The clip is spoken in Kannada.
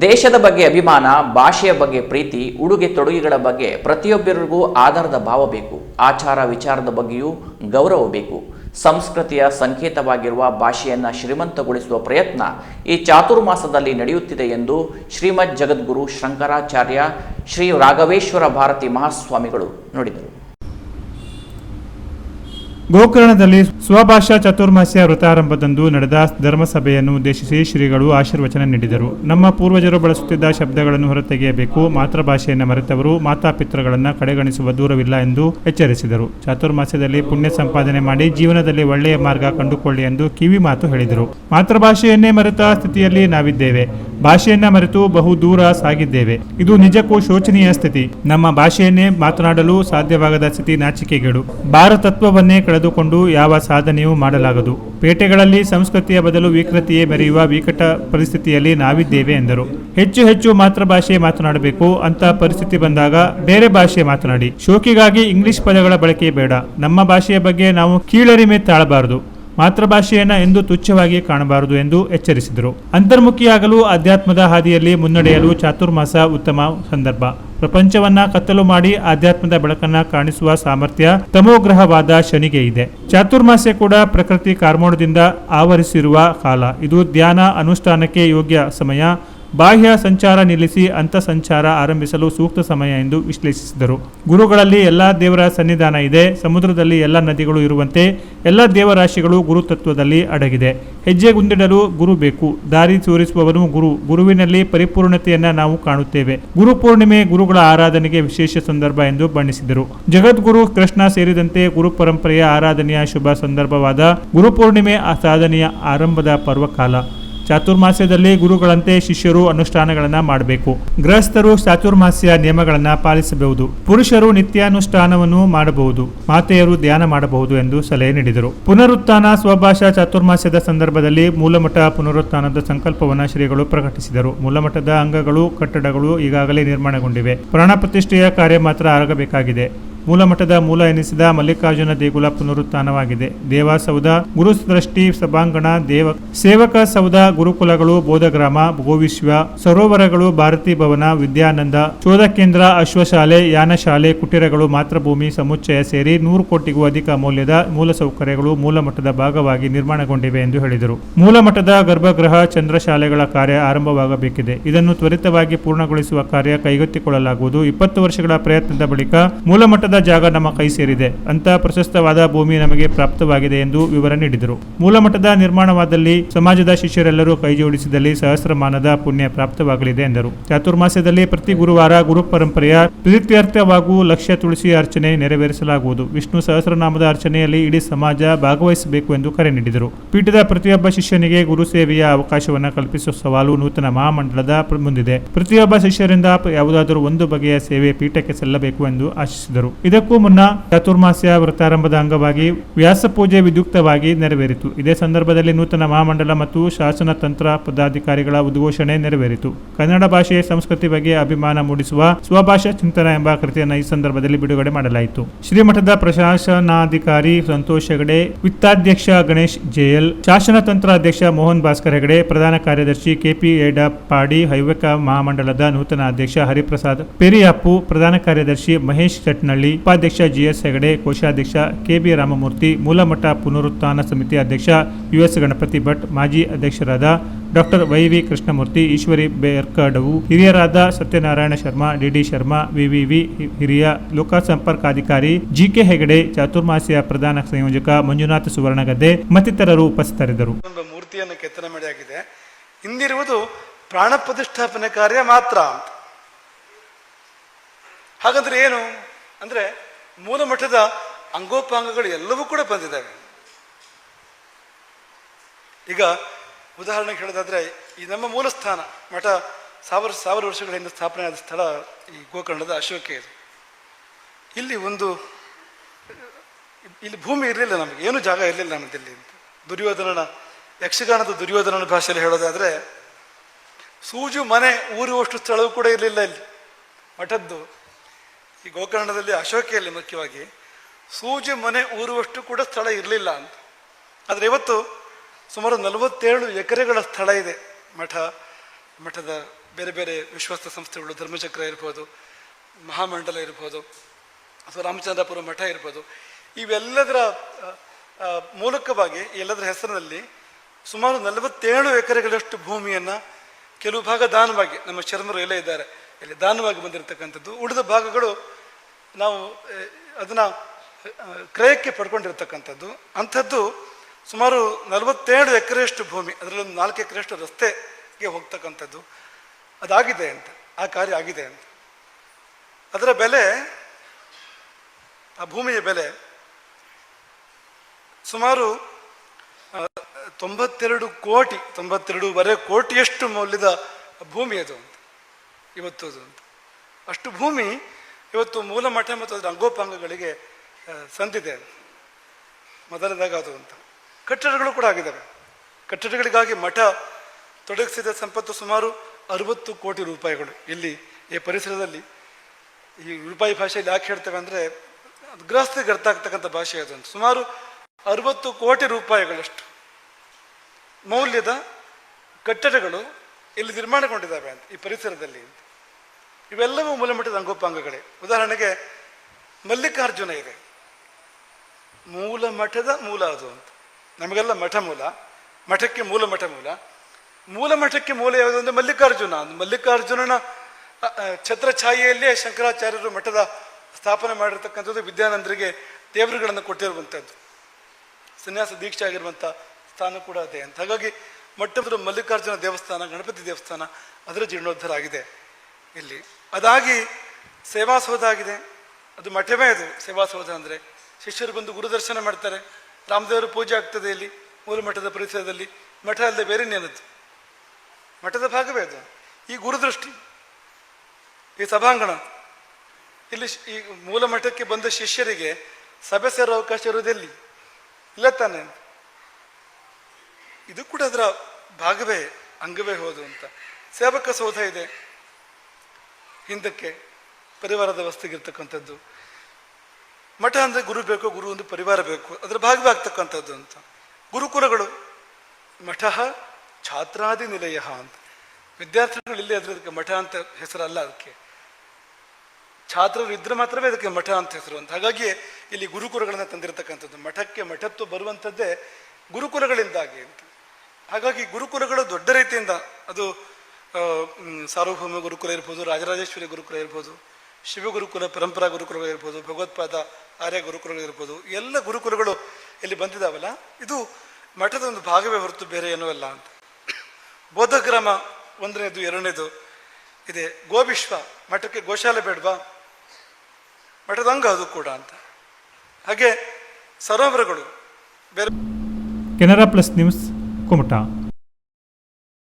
ದೇಶದ ಬಗ್ಗೆ ಅಭಿಮಾನ, ಭಾಷೆಯ ಬಗ್ಗೆ ಪ್ರೀತಿ, ಉಡುಗೆ ತೊಡುಗೆಗಳ ಬಗ್ಗೆ ಪ್ರತಿಯೊಬ್ಬರಿಗೂ ಆಧಾರದ ಭಾವ ಬೇಕು. ಆಚಾರ ವಿಚಾರದ ಬಗ್ಗೆಯೂ ಗೌರವ ಬೇಕು. ಸಂಸ್ಕೃತಿಯ ಸಂಕೇತವಾಗಿರುವ ಭಾಷೆಯನ್ನು ಶ್ರೀಮಂತಗೊಳಿಸುವ ಪ್ರಯತ್ನ ಈ ಚಾತುರ್ಮಾಸದಲ್ಲಿ ನಡೆಯುತ್ತಿದೆ ಎಂದು ಶ್ರೀಮದ್ ಜಗದ್ಗುರು ಶಂಕರಾಚಾರ್ಯ ಶ್ರೀ ರಾಘವೇಶ್ವರ ಭಾರತಿ ಮಹಾಸ್ವಾಮಿಗಳು ನುಡಿದರು. ಗೋಕರ್ಣದಲ್ಲಿ ಸ್ವಭಾಷಾ ಚತುರ್ಮಾಸ್ಯ ವೃತಾರಂಭದಂದು ನಡೆದ ಧರ್ಮಸಭೆಯನ್ನು ಉದ್ದೇಶಿಸಿ ಶ್ರೀಗಳು ಆಶೀರ್ವಚನ ನೀಡಿದರು. ನಮ್ಮ ಪೂರ್ವಜರು ಬಳಸುತ್ತಿದ್ದ ಶಬ್ದಗಳನ್ನು ಹೊರತೆಗೆಯಬೇಕು. ಮಾತೃಭಾಷೆಯನ್ನು ಮರೆತವರು ಮಾತಾಪಿತೃಗಳನ್ನು ಕಡೆಗಣಿಸುವ ದೂರವಿಲ್ಲ ಎಂದು ಎಚ್ಚರಿಸಿದರು. ಚಾತುರ್ಮಾಸ್ಯದಲ್ಲಿ ಪುಣ್ಯ ಸಂಪಾದನೆ ಮಾಡಿ ಜೀವನದಲ್ಲಿ ಒಳ್ಳೆಯ ಮಾರ್ಗ ಕಂಡುಕೊಳ್ಳಿ ಎಂದು ಕಿವಿ ಮಾತು ಹೇಳಿದರು. ಮಾತೃಭಾಷೆಯನ್ನೇ ಮರೆತ ಸ್ಥಿತಿಯಲ್ಲಿ ನಾವಿದ್ದೇವೆ. ಭಾಷೆಯನ್ನ ಮರೆತು ಬಹು ದೂರ ಸಾಗಿದ್ದೇವೆ. ಇದು ನಿಜಕ್ಕೂ ಶೋಚನೀಯ ಸ್ಥಿತಿ. ನಮ್ಮ ಭಾಷೆಯನ್ನೇ ಮಾತನಾಡಲು ಸಾಧ್ಯವಾಗದ ಸ್ಥಿತಿ ನಾಚಿಕೆಗಳು ಭಾರತತ್ವವನ್ನೇ ಕಳೆದುಕೊಂಡು ಯಾವ ಸಾಧನೆಯೂ ಮಾಡಲಾಗದು. ಪೇಟೆಗಳಲ್ಲಿ ಸಂಸ್ಕೃತಿಯ ಬದಲು ವಿಕೃತಿಯೇ ಮೆರೆಯುವ ವಿಕಟ ಪರಿಸ್ಥಿತಿಯಲ್ಲಿ ನಾವಿದ್ದೇವೆ ಎಂದರು. ಹೆಚ್ಚು ಹೆಚ್ಚು ಮಾತೃಭಾಷೆ ಮಾತನಾಡಬೇಕು ಅಂತ ಪರಿಸ್ಥಿತಿ ಬಂದಾಗ ಬೇರೆ ಭಾಷೆ ಮಾತನಾಡಿ. ಶೋಕಿಗಾಗಿ ಇಂಗ್ಲಿಷ್ ಪದಗಳ ಬಳಕೆ ಬೇಡ. ನಮ್ಮ ಭಾಷೆಯ ಬಗ್ಗೆ ನಾವು ಕೀಳರಿಮೆ ತಾಳಬಾರದು. ಮಾತೃಭಾಷೆಯನ್ನ ಎಂದು ತುಚ್ಛವಾಗಿ ಕಾಣಬಾರದು ಎಂದು ಎಚ್ಚರಿಸಿದರು. ಅಂತರ್ಮುಖಿಯಾಗಲು ಅಧ್ಯಾತ್ಮದ ಹಾದಿಯಲ್ಲಿ ಮುನ್ನಡೆಯಲು ಚಾತುರ್ಮಾಸ ಉತ್ತಮ ಸಂದರ್ಭ. ಪ್ರಪಂಚವನ್ನ ಕತ್ತಲು ಮಾಡಿ ಆಧ್ಯಾತ್ಮದ ಬೆಳಕನ್ನ ಕಾಣಿಸುವ ಸಾಮರ್ಥ್ಯ ತಮೋಗ್ರಹವಾದ ಶನಿಗೆ ಇದೆ. ಚಾತುರ್ಮಾಸ್ಯ ಕೂಡ ಪ್ರಕೃತಿ ಕಾರ್ಮೋಣದಿಂದ ಆವರಿಸಿರುವ ಕಾಲ. ಇದು ಧ್ಯಾನ ಅನುಷ್ಠಾನಕ್ಕೆ ಯೋಗ್ಯ ಸಮಯ. ಬಾಹ್ಯ ಸಂಚಾರ ನಿಲ್ಲಿಸಿ ಅಂತ ಸಂಚಾರ ಆರಂಭಿಸಲು ಸೂಕ್ತ ಸಮಯ ಎಂದು ವಿಶ್ಲೇಷಿಸಿದರು. ಗುರುಗಳಲ್ಲಿ ಎಲ್ಲ ದೇವರ ಸನ್ನಿಧಾನ ಇದೆ. ಸಮುದ್ರದಲ್ಲಿ ಎಲ್ಲ ನದಿಗಳು ಇರುವಂತೆ ಎಲ್ಲ ದೇವರಾಶಿಗಳು ಗುರುತತ್ವದಲ್ಲಿ ಅಡಗಿದೆ. ಹೆಜ್ಜೆ ಗುಂದಿಡಲು ಗುರು ಬೇಕು. ದಾರಿ ತೋರಿಸುವವನು ಗುರು. ಗುರುವಿನಲ್ಲಿ ಪರಿಪೂರ್ಣತೆಯನ್ನ ನಾವು ಕಾಣುತ್ತೇವೆ. ಗುರು ಪೂರ್ಣಿಮೆ ಗುರುಗಳ ಆರಾಧನೆಗೆ ವಿಶೇಷ ಸಂದರ್ಭ ಎಂದು ಬಣ್ಣಿಸಿದರು. ಜಗದ್ಗುರು ಕೃಷ್ಣ ಸೇರಿದಂತೆ ಗುರು ಪರಂಪರೆಯ ಆರಾಧನೆಯ ಶುಭ ಸಂದರ್ಭವಾದ ಗುರುಪೂರ್ಣಿಮೆ ಆ ಸಾಧನೆಯ ಆರಂಭದ ಪರ್ವಕಾಲ. ಚಾತುರ್ಮಾಸ್ಯದಲ್ಲಿ ಗುರುಗಳಂತೆ ಶಿಷ್ಯರು ಅನುಷ್ಠಾನಗಳನ್ನು ಮಾಡಬೇಕು. ಗೃಹಸ್ಥರು ಚಾತುರ್ಮಾಸ್ಯ ನಿಯಮಗಳನ್ನು ಪಾಲಿಸಬಹುದು. ಪುರುಷರು ನಿತ್ಯಾನುಷ್ಠಾನವನ್ನು ಮಾಡಬಹುದು. ಮಾತೆಯರು ಧ್ಯಾನ ಮಾಡಬಹುದು ಎಂದು ಸಲಹೆ ನೀಡಿದರು. ಪುನರುತ್ಥಾನ ಸ್ವಭಾಷಾ ಚಾತುರ್ಮಾಸ್ಯದ ಸಂದರ್ಭದಲ್ಲಿ ಮೂಲಮಠ ಪುನರುತ್ಥಾನದ ಸಂಕಲ್ಪವನ್ನು ಶ್ರೀಗಳು ಪ್ರಕಟಿಸಿದರು. ಮೂಲಮಠದ ಅಂಗಗಳು, ಕಟ್ಟಡಗಳು ಈಗಾಗಲೇ ನಿರ್ಮಾಣಗೊಂಡಿವೆ. ಪ್ರಾಣ ಪ್ರತಿಷ್ಠೆಯ ಕಾರ್ಯ ಮಾತ್ರ ಆಗಬೇಕಾಗಿದೆ. ಮೂಲಮಠದ ಮೂಲ ಎನಿಸಿದ ಮಲ್ಲಿಕಾರ್ಜುನ ದೇಗುಲ ಪುನರುತ್ಥಾನವಾಗಿದೆ. ದೇವಾಸೌಧ ಗುರು ದೃಷ್ಟಿ ಸಭಾಂಗಣ, ದೇವ ಸೇವಕ ಸೌಧ, ಗುರುಕುಲಗಳು, ಬೋಧಗ್ರಾಮ ಗೋವಿಶ್ವ ಸರೋವರಗಳು, ಭಾರತಿ ಭವನ, ವಿದ್ಯಾನಂದ, ಶೋಧ ಕೇಂದ್ರ, ಅಶ್ವಶಾಲೆ, ಯಾನಶಾಲೆ, ಕುಟೀರಗಳು, ಮಾತೃಭೂಮಿ, ಸಮುಚ್ಚಯ ಸೇರಿ ನೂರು ಕೋಟಿಗೂ ಅಧಿಕ ಮೌಲ್ಯದ ಮೂಲಸೌಕರ್ಯಗಳು ಮೂಲಮಠದ ಭಾಗವಾಗಿ ನಿರ್ಮಾಣಗೊಂಡಿವೆ ಎಂದು ಹೇಳಿದರು. ಮೂಲಮಠದ ಗರ್ಭಗೃಹ, ಚಂದ್ರಶಾಲೆಗಳ ಕಾರ್ಯ ಆರಂಭವಾಗಬೇಕಿದೆ. ಇದನ್ನು ತ್ವರಿತವಾಗಿ ಪೂರ್ಣಗೊಳಿಸುವ ಕಾರ್ಯ ಕೈಗೆತ್ತಿಕೊಳ್ಳಲಾಗುವುದು. ಇಪ್ಪತ್ತು ವರ್ಷಗಳ ಪ್ರಯತ್ನದ ಬಳಿಕ ಮೂಲಮಠದ ಜಾಗ ನಮ್ಮ ಕೈ ಸೇರಿದೆ. ಅಂತ ಪ್ರಶಸ್ತವಾದ ಭೂಮಿ ನಮಗೆ ಪ್ರಾಪ್ತವಾಗಿದೆ ಎಂದು ವಿವರ ನೀಡಿದರು. ಮೂಲಮಠದ ನಿರ್ಮಾಣವಾದಲ್ಲಿ ಸಮಾಜದ ಶಿಷ್ಯರೆಲ್ಲರೂ ಕೈಜೋಡಿಸಿದಲ್ಲಿ ಸಹಸ್ರಮಾನದ ಪುಣ್ಯ ಪ್ರಾಪ್ತವಾಗಲಿದೆ ಎಂದರು. ಚಾತುರ್ಮಾಸ್ಯದಲ್ಲಿ ಪ್ರತಿ ಗುರುವಾರ ಗುರು ಪರಂಪರೆಯ ಪ್ರೀತ್ಯರ್ಥವಾಗೂ ಲಕ್ಷ್ಯ ತುಳಸಿ ಅರ್ಚನೆ ನೆರವೇರಿಸಲಾಗುವುದು. ವಿಷ್ಣು ಸಹಸ್ರನಾಮದ ಅರ್ಚನೆಯಲ್ಲಿ ಇಡೀ ಸಮಾಜ ಭಾಗವಹಿಸಬೇಕು ಎಂದು ಕರೆ ನೀಡಿದರು. ಪೀಠದ ಪ್ರತಿಯೊಬ್ಬ ಶಿಷ್ಯನಿಗೆ ಗುರು ಸೇವೆಯ ಅವಕಾಶವನ್ನು ಕಲ್ಪಿಸುವ ಸವಾಲು ನೂತನ ಮಹಾಮಂಡಲದ ಮುಂದಿದೆ. ಪ್ರತಿಯೊಬ್ಬ ಶಿಷ್ಯರಿಂದ ಯಾವುದಾದರೂ ಒಂದು ಬಗೆಯ ಸೇವೆ ಪೀಠಕ್ಕೆ ಸಲ್ಲಬೇಕು ಎಂದು ಆಶಿಸಿದರು. ಇದಕ್ಕೂ ಮುನ್ನ ಚಾತುರ್ಮಾಸ್ಯ ವೃತ್ತಾರಂಭದ ಅಂಗವಾಗಿ ವ್ಯಾಸ ಪೂಜೆ ವಿದ್ಯುಕ್ತವಾಗಿ ನೆರವೇರಿತು. ಇದೇ ಸಂದರ್ಭದಲ್ಲಿ ನೂತನ ಮಹಾಮಂಡಲ ಮತ್ತು ಶಾಸನ ತಂತ್ರ ಪದಾಧಿಕಾರಿಗಳ ಉದ್ಘೋಷಣೆ ನೆರವೇರಿತು. ಕನ್ನಡ ಭಾಷೆಯ ಸಂಸ್ಕೃತಿ ಬಗ್ಗೆ ಅಭಿಮಾನ ಮೂಡಿಸುವ ಸ್ವಭಾಷಾ ಚಿಂತನ ಎಂಬ ಕೃತಿಯನ್ನು ಈ ಸಂದರ್ಭದಲ್ಲಿ ಬಿಡುಗಡೆ ಮಾಡಲಾಯಿತು. ಶ್ರೀಮಠದ ಪ್ರಶಾಸನಾಧಿಕಾರಿ ಸಂತೋಷ್ ಹೆಗಡೆ, ವಿತ್ತಾಧ್ಯಕ್ಷ ಗಣೇಶ್ ಜೆಎಲ್, ಶಾಸನ ತಂತ್ರ ಅಧ್ಯಕ್ಷ ಮೋಹನ್ ಭಾಸ್ಕರ್ ಹೆಗಡೆ, ಪ್ರಧಾನ ಕಾರ್ಯದರ್ಶಿ ಕೆಪಿ ಪಾಡಿ ಹೈವಕ ಮಹಾಮಂಡಲದ ನೂತನ ಅಧ್ಯಕ್ಷ ಹರಿಪ್ರಸಾದ್, ಪೆರಿಯಪ್ಪು, ಪ್ರಧಾನ ಕಾರ್ಯದರ್ಶಿ ಮಹೇಶ್ ಚಟ್ನಳ್ಳಿ ಉಪಾಧ್ಯಕ್ಷ ಜಿಎಸ್ ಹೆಗಡೆ, ಕೋಶಾಧ್ಯಕ್ಷ ಕೆಬಿ ರಾಮಮೂರ್ತಿ, ಮೂಲಮಠ ಪುನರುತ್ಥಾನ ಸಮಿತಿ ಅಧ್ಯಕ್ಷ ಯುಎಸ್ ಗಣಪತಿ ಭಟ್, ಮಾಜಿ ಅಧ್ಯಕ್ಷರಾದ doctor Y V Krishnamurthy, Eshwari Berkadavu, ಹಿರಿಯರಾದ ಸತ್ಯನಾರಾಯಣ ಶರ್ಮಾ, ಡಿಡಿ ಶರ್ಮಾ, ವಿವಿವಿ ಹಿರಿಯ ಲೋಕಸಂಪರ್ಕಾಧಿಕಾರಿ ಜಿಕೆ ಹೆಗಡೆ, ಚಾತುರ್ಮಾಸಿಯ ಪ್ರಧಾನ ಸಂಯೋಜಕ ಮಂಜುನಾಥ ಸುವರ್ಣಗದ್ದೆ ಮತ್ತಿತರರು ಉಪಸ್ಥಿತರಿದ್ದರು. ಮೂರ್ತಿಯನ್ನು ಕೆತ್ತನೆ ಮಾಡಿಯಾಗಿದೆ. ಹಿಂದಿರುವುದು ಪ್ರಾಣ ಪ್ರತಿಷ್ಠಾಪನೆ ಕಾರ್ಯ ಮಾತ್ರ. ಹಾಗಾದ್ರೆ ಏನು? ಅಂದ್ರೆ ಮೂಲ ಮಠದ ಅಂಗೋಪಾಂಗಗಳು ಎಲ್ಲವೂ ಕೂಡ ಬಂದಿದ್ದಾವೆ. ಈಗ ಉದಾಹರಣೆಗೆ ಹೇಳೋದಾದ್ರೆ, ಈ ನಮ್ಮ ಮೂಲ ಸ್ಥಾನ, ಮಠ ಸಾವಿರ ಸಾವಿರ ವರ್ಷಗಳ ಹಿಂದೆ ಸ್ಥಾಪನೆ ಆದ ಸ್ಥಳ ಈ ಗೋಕರ್ಣದ ಅಶೋಕ ಇದು. ಇಲ್ಲಿ ಒಂದು, ಇಲ್ಲಿ ಭೂಮಿ ಇರಲಿಲ್ಲ ನಮಗೆ, ಏನು ಜಾಗ ಇರಲಿಲ್ಲ ನಮ್ಮದಲ್ಲಿ ದುರ್ಯೋಧನನ, ಯಕ್ಷಗಾನದ ದುರ್ಯೋಧನನ ಭಾಷೆಯಲ್ಲಿ ಹೇಳೋದಾದ್ರೆ, ಸೂಜು ಮನೆ ಊರುವಷ್ಟು ಸ್ಥಳವೂ ಕೂಡ ಇರಲಿಲ್ಲ ಇಲ್ಲಿ, ಮಠದ್ದು. ಈ ಗೋಕರ್ಣದಲ್ಲಿ ಅಶೋಕೆಯಲ್ಲಿ ಮುಖ್ಯವಾಗಿ ಸೂಜಿ ಮನೆ ಊರುವಷ್ಟು ಕೂಡ ಸ್ಥಳ ಇರಲಿಲ್ಲ ಅಂತ. ಆದರೆ ಇವತ್ತು ಸುಮಾರು ನಲವತ್ತೇಳು ಎಕರೆಗಳ ಸ್ಥಳ ಇದೆ. ಮಠ, ಮಠದ ಬೇರೆ ಬೇರೆ ವಿಶ್ವಸ್ತ ಸಂಸ್ಥೆಗಳು, ಧರ್ಮಚಕ್ರ ಇರ್ಬೋದು, ಮಹಾಮಂಡಲ ಇರ್ಬೋದು, ಅಥವಾ ರಾಮಚಂದ್ರಪುರ ಮಠ ಇರ್ಬೋದು. ಇವೆಲ್ಲದರ ಮೂಲಕವಾಗಿ ಎಲ್ಲದರ ಹೆಸರಿನಲ್ಲಿ ಸುಮಾರು ನಲವತ್ತೇಳು ಎಕರೆಗಳಷ್ಟು ಭೂಮಿಯನ್ನು ಕೆಲವು ಭಾಗ ದಾನವಾಗಿ ನಮ್ಮ ಶರ್ಮರು ಎಲ್ಲ ಇದ್ದಾರೆ. ಇಲ್ಲಿ ದಾನವಾಗಿ ಬಂದಿರತಕ್ಕಂಥದ್ದು. ಉಳಿದ ಭಾಗಗಳು ನಾವು ಅದನ್ನು ಕ್ರಯಕ್ಕೆ ಪಡ್ಕೊಂಡಿರ್ತಕ್ಕಂಥದ್ದು. ಅಂಥದ್ದು ಸುಮಾರು ನಲವತ್ತೆರಡು ಎಕರೆಯಷ್ಟು ಭೂಮಿ ಅದರಲ್ಲಿ ಒಂದು ನಾಲ್ಕು ಎಕರೆಯಷ್ಟು ರಸ್ತೆಗೆ ಹೋಗ್ತಕ್ಕಂಥದ್ದು. ಅದಾಗಿದೆ ಅಂತ, ಆ ಕಾರ್ಯ ಆಗಿದೆ ಅಂತ. ಅದರ ಬೆಲೆ, ಆ ಭೂಮಿಯ ಬೆಲೆ ಸುಮಾರು ತೊಂಬತ್ತೆರಡು ಕೋಟಿ, ತೊಂಬತ್ತೆರಡೂವರೆ ಕೋಟಿಯಷ್ಟು ಮೌಲ್ಯದ ಭೂಮಿ ಅದು ಅಂತ ಇವತ್ತು ಅದು ಅಂತ. ಅಷ್ಟು ಭೂಮಿ ಇವತ್ತು ಮೂಲ ಮಠ ಮತ್ತು ಅದರ ಅಂಗೋಪಾಂಗಗಳಿಗೆ ಸಂದಿದೆ. ಮೊದಲದಾಗ ಅದು ಅಂತ. ಕಟ್ಟಡಗಳು ಕೂಡ ಆಗಿದ್ದಾವೆ. ಕಟ್ಟಡಗಳಿಗಾಗಿ ಮಠ ತೊಡಗಿಸಿದ ಸಂಪತ್ತು ಸುಮಾರು ಅರವತ್ತು ಕೋಟಿ ರೂಪಾಯಿಗಳು. ಇಲ್ಲಿ ಈ ಪರಿಸರದಲ್ಲಿ ಈ ರೂಪಾಯಿ ಭಾಷೆಯಲ್ಲಿ ಯಾಕೆ ಹೇಳ್ತೇವೆ ಅಂದರೆ ಅರ್ಥ ಆಗ್ತಕ್ಕಂಥ ಭಾಷೆ ಅದು ಅಂತ. ಸುಮಾರು ಅರವತ್ತು ಕೋಟಿ ರೂಪಾಯಿಗಳಷ್ಟು ಮೌಲ್ಯದ ಕಟ್ಟಡಗಳು ಇಲ್ಲಿ ನಿರ್ಮಾಣಗೊಂಡಿದ್ದಾವೆ ಅಂತ, ಈ ಪರಿಸರದಲ್ಲಿ ಅಂತ. ಇವೆಲ್ಲವೂ ಮೂಲಮಟ್ಟದ ಅಂಗೋಪಾಂಗಗಳೇ. ಉದಾಹರಣೆಗೆ ಮಲ್ಲಿಕಾರ್ಜುನ ಇದೆ. ಮೂಲ ಮಠದ ಮೂಲ ಅದು ಅಂತ. ನಮಗೆಲ್ಲ ಮಠ ಮೂಲ, ಮಠಕ್ಕೆ ಮೂಲ ಮಠ ಮೂಲ. ಮೂಲ ಮಠಕ್ಕೆ ಮೂಲ ಯಾವುದು ಅಂದರೆ ಮಲ್ಲಿಕಾರ್ಜುನ. ಮಲ್ಲಿಕಾರ್ಜುನನ ಛತ್ರಛಾಯೆಯಲ್ಲೇ ಶಂಕರಾಚಾರ್ಯರು ಮಠದ ಸ್ಥಾಪನೆ ಮಾಡಿರ್ತಕ್ಕಂಥದ್ದು ವಿದ್ಯಾನಂದರಿಗೆ ದೇವರುಗಳನ್ನು ಕೊಟ್ಟಿರುವಂಥದ್ದು. ಸನ್ಯಾಸ ದೀಕ್ಷೆ ಆಗಿರುವಂಥ ಸ್ಥಾನ ಕೂಡ ಅದೇ ಅಂತ. ಹಾಗಾಗಿ ಮಠದ ಮಲ್ಲಿಕಾರ್ಜುನ ದೇವಸ್ಥಾನ, ಗಣಪತಿ ದೇವಸ್ಥಾನ ಅದರ ಜೀರ್ಣೋದ್ಧಾರ ಆಗಿದೆ. ಇಲ್ಲಿ. ಅದಾಗಿ ಸೇವಾಸೌಧ ಆಗಿದೆ. ಅದು ಮಠವೇ ಅದು ಸೇವಾಸೌಧ ಅಂದರೆ. ಶಿಷ್ಯರು ಬಂದು ಗುರುದರ್ಶನ ಮಾಡ್ತಾರೆ. ರಾಮದೇವರ ಪೂಜೆ ಆಗ್ತದೆ ಇಲ್ಲಿ ಮೂಲ ಮಠದ ಪರಿಸರದಲ್ಲಿ. ಮಠ ಅಲ್ಲದೆ ಬೇರೆ ನೆನದ್ದು ಮಠದ ಭಾಗವೇ ಅದು. ಈ ಗುರುದೃಷ್ಟಿ, ಈ ಸಭಾಂಗಣ. ಇಲ್ಲಿ ಈ ಮೂಲ ಮಠಕ್ಕೆ ಬಂದ ಶಿಷ್ಯರಿಗೆ ಸಭೆ ಸೇರೋ ಅವಕಾಶ ಇರೋದೆಲ್ಲಿ ಇಲ್ಲ ತಾನೆ? ಇದು ಕೂಡ ಅದರ ಭಾಗವೇ, ಅಂಗವೇ ಹೋದು ಅಂತ. ಸೇವಕ ಸೌಧ ಇದೆ. ಹಿಂದಕ್ಕೆ ಪರಿವಾರದ ವಸ್ತುಗಿರ್ತಕ್ಕಂಥದ್ದು. ಮಠ ಅಂದರೆ ಗುರು ಬೇಕು ಗುರು ಒಂದು ಪರಿವಾರ ಬೇಕು. ಅದರ ಭಾಗವಾಗ್ತಕ್ಕಂಥದ್ದು ಅಂತ. ಗುರುಕುಲಗಳು ಮಠ ಛಾತ್ರಾದಿ ನಿಲಯ ಅಂತ. ವಿದ್ಯಾರ್ಥಿಗಳು ಇಲ್ಲಿ ಅದಕ್ಕೆ ಮಠ ಅಂತ ಹೆಸರಲ್ಲ ಅದಕ್ಕೆ. ಛಾತ್ರರು ಇದ್ರೆ ಮಾತ್ರವೇ ಅದಕ್ಕೆ ಮಠ ಅಂತ ಹೆಸರು ಅಂತ. ಹಾಗಾಗಿ ಇಲ್ಲಿ ಗುರುಕುಲಗಳನ್ನು ತಂದಿರತಕ್ಕಂಥದ್ದು. ಮಠಕ್ಕೆ ಮಠತ್ವ ಬರುವಂಥದ್ದೇ ಗುರುಕುಲಗಳಿಂದಾಗಿ ಅಂತ. ಹಾಗಾಗಿ ಗುರುಕುಲಗಳು ದೊಡ್ಡ ರೀತಿಯಿಂದ ಅದು ಸಾರ್ವಭೌಮ ಗುರುಕುಲ ಇರ್ಬೋದು, ರಾಜರಾಜೇಶ್ವರಿ ಗುರುಕುಲ ಇರ್ಬೋದು ಶಿವಗುರುಕುಲ ಪರಂಪರಾ ಗುರುಕುಲಗಳು ಇರ್ಬೋದು, ಭಗವತ್ಪಾದ ಆರ್ಯ ಗುರುಕುಲಗಳು ಇರ್ಬೋದು, ಎಲ್ಲ ಗುರುಕುಲಗಳು ಇಲ್ಲಿ ಬಂದಿದ್ದಾವಲ್ಲ ಇದು ಮಠದ ಒಂದು ಭಾಗವೇ ಹೊರತು ಬೇರೆ ಏನೂ ಅಲ್ಲ ಅಂತ. ಬೋಧಗ್ರಾಮ ಒಂದನೇದು, ಎರಡನೇದು ಇದೆ. ಗೋವಿಶ್ವ ಮಠಕ್ಕೆ ಗೋಶಾಲೆ ಬೇಡವಾ? ಮಠದ ಅಂಗ ಅದು ಕೂಡ ಅಂತ. ಹಾಗೆ ಸರೋವರಗಳು ಬೇರೆ ಕೆನರಾ ಪ್ಲಸ್ ನ್ಯೂಸ್ ಕುಮಟಾ.